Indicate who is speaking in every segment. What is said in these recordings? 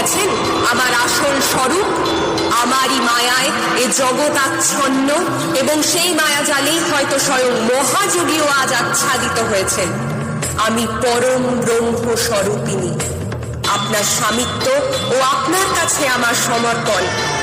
Speaker 1: গেছেন, আমার আসল স্বরূপ, আমারই মায়ায় এ জগৎ আচ্ছন্ন, এবং সেই মায়াজালেই হয়তো স্বয়ং মহাযোগীও আজ আচ্ছাদিত হয়েছেন। আমি পরম ব্রহ্ম স্বরূপিনী আপনার স্বামিত্ব ও আপনার কাছে আমার সমর্পণ,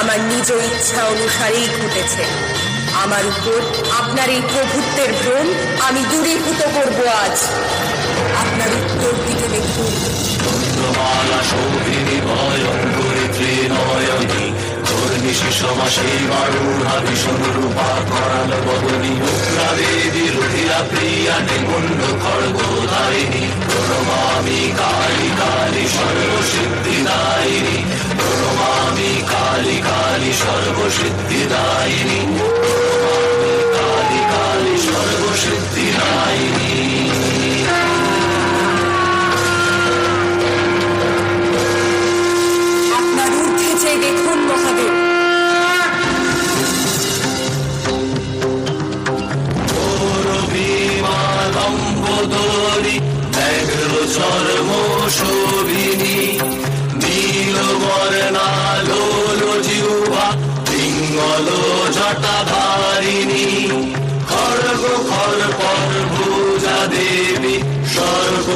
Speaker 1: আমার নিজ ইচ্ছা অনুসারেই ঘটেছে। আমার উপর আপনার এই প্রভুত্বের ভ্রম আমি দূরীভূত করব আজ। আপনার
Speaker 2: ধারিণী প্রণমামি কালী কালী সর্বসিদ্ধিদায়িনী প্রণমামি কালী কালী সর্বসিদ্ধিদায়িনী লম্বোদরি ব্যাঘ্র চর্ম শোভিনী, নীল বর্ণা লোল জিহ্বা, পিঙ্গল জটাধারিণী। খড়গ খর পর ভুজা দেবী সর্ব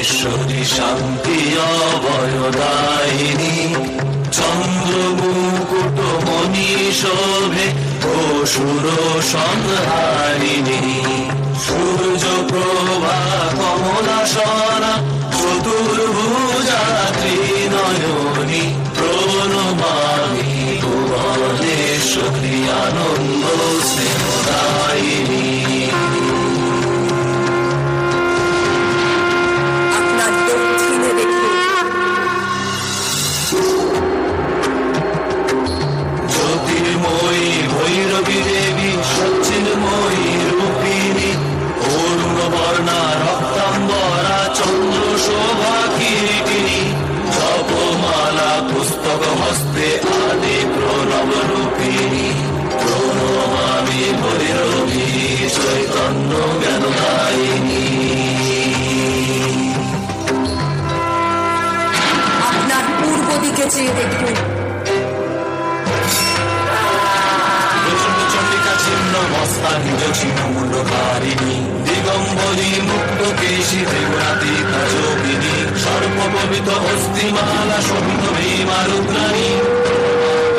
Speaker 2: ভুবনেশ্বরী শান্তি অবয়দায়িনী। চন্দ্রমুকুট মণি ও অসুর সংহারিণী পুস্তক হস্তে আদি প্রণব রূপিণী প্রণমামি ভৈরবী চৈতন্য জ্ঞানদায়িনী।
Speaker 1: আপনার পূর্ব দিকে চেয়ে দেখুন।
Speaker 2: প্রচণ্ড চন্ডিকা চিহ্ন মস্তা নিজ ছিন্ন মুন্ডকারিণী দিগম্বরী মুক্ত কেশী ত্রিগুণাতি যোগিনী সর্বপবিত হস্তিমালা শোভিত ভীমা রুদ্রাণী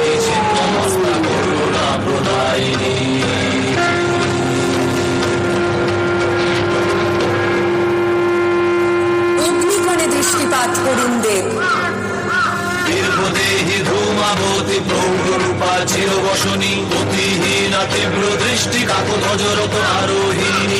Speaker 2: এই ছিন্ন মস্তা করুণা প্রদায়িনী।
Speaker 1: দৃষ্টিপাত করুন দেব।
Speaker 2: দীর্ঘদেহী ধূমাবতী প্রৌঢ়রূপা চিরবসনী অতিহীনা তীব্র দৃষ্টি কাকধ্বজরত আরোহিণী।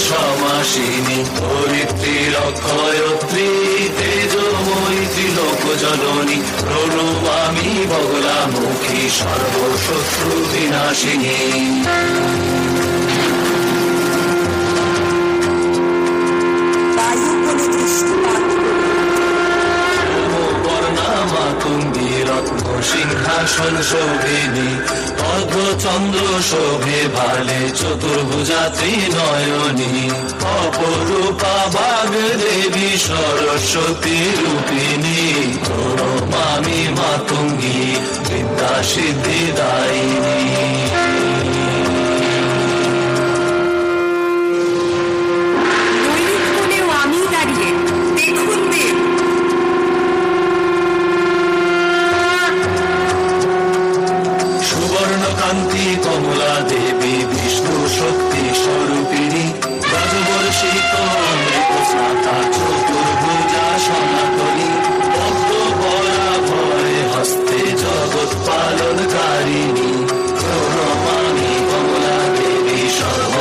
Speaker 2: সমাসিনী ধরিত্রী রক্ষয়ত্রী তেজময়ী ত্রিলোক জননী প্রণমামি বগলা মুখী সর্বশত্রু বিনাশিনী।
Speaker 1: বায়ু দৃষ্টিপাত।
Speaker 2: বর্ণামা তুঙ্গির রত্ন সিংহাসন শোভিনী শোভে ভালে চতুর্ভুজাতি নয়নী অপরূপা বাগ দেবী সরস্বতী রূপিণী মামি মাতুঙ্গী বিদ্যা সিদ্ধি কমলা দেবী বিষ্ণু শক্তি স্বরূপিণী। রাজবর্ষিত অমৃত চতুর্ভুজা সনাতনী। ভক্ত পরা ভয় হস্তে জগৎ পালনকারিণী। কমলা দেবী সর্ব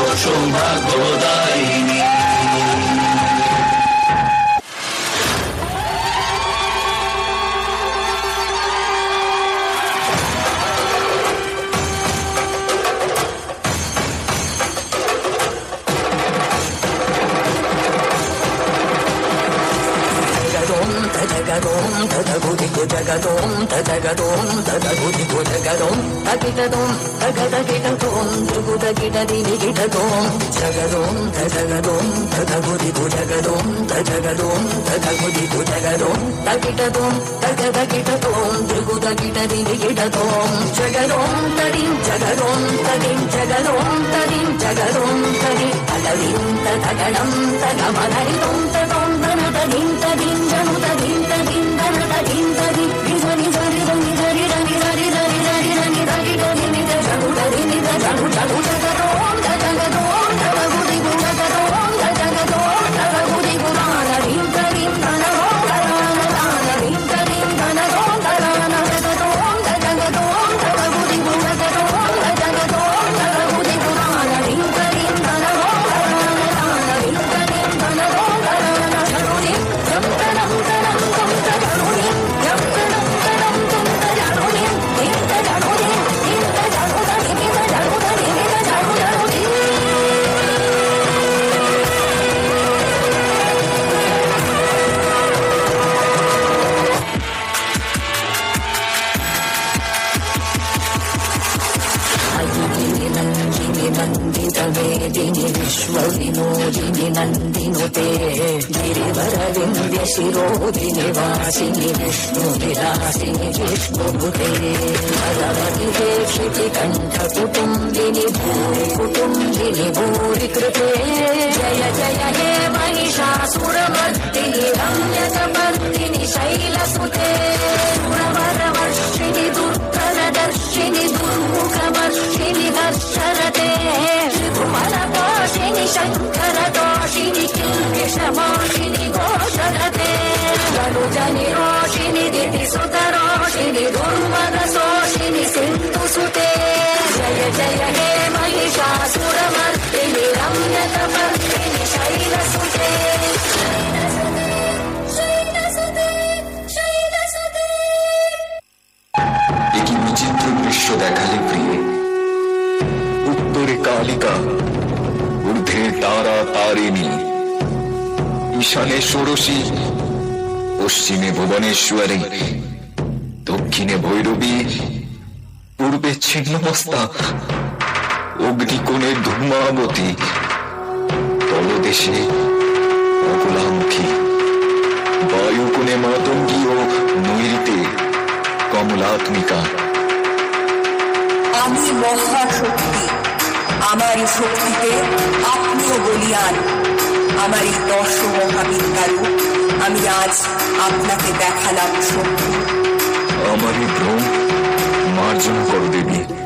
Speaker 3: జగదోం తగు దిగు జగదోం తగదోం తగు దిగు జగదోం తగిటదోం తగదగిటదోం దుగు తగిటది నిగిటదోం జగదోం తగదోం తగు దిగు జగదోం తగదోం తగు దిగు జగదోం. తగిటదోం తగదగిటదోం దుగు తగిటది నిగిటదోం జగదోం తడి జగదోం తడి జగదోం తడి జగదోం తడి అలవింత తగడం తగమదరిదోం తదోం తను తదింత దింజను తది విశ్వవినోదిని నందినుతే గిరివర వింధ్య శిరోదిని వాసిని విష్ణు విలాసిని విష్ణుభుతే భగవతి దేక్షితి కంఠ కుటుంబిని భూరి కుటుంబిని భూరి కృతే. జయ జయ హే మహిషాసురమర్దిని రమ్యకమర్దిని శైలసుతే. ध्वनि रोषिणि दिति सुत रोषिणि दुर्मद सोषिणि सिन्धु सुते जय जय हे महिषासुरमर्दिनि रम्यकमर्दिनि शैलसुते
Speaker 4: একটি বিচিত্র দৃশ্য দেখালে প্রিয়ে উত্তরে কালিকা ঊর্ধ্বে তারা তারিণী ঈশানে ষোড়শী পশ্চিমে ভুবনেশ্বরী, দক্ষিণে ভৈরবী, পূর্বে ছিন্নমস্তা অগ্নিকোণের ধূমাবতী, তলদেশে অবলামুখী, বায়ুকোণে মাতঙ্গী ও নৈরিতে কমলাত্মিকা।
Speaker 1: আমি মহাশক্তি আমার এই শক্তিতে আপনিও বলিয়ান আমার এই দশ মহাবিদ্যারূপ আমি আজ আপনাকে দেখালাম আমার
Speaker 4: আমারই ভ্রম মার্জন করো দেবী।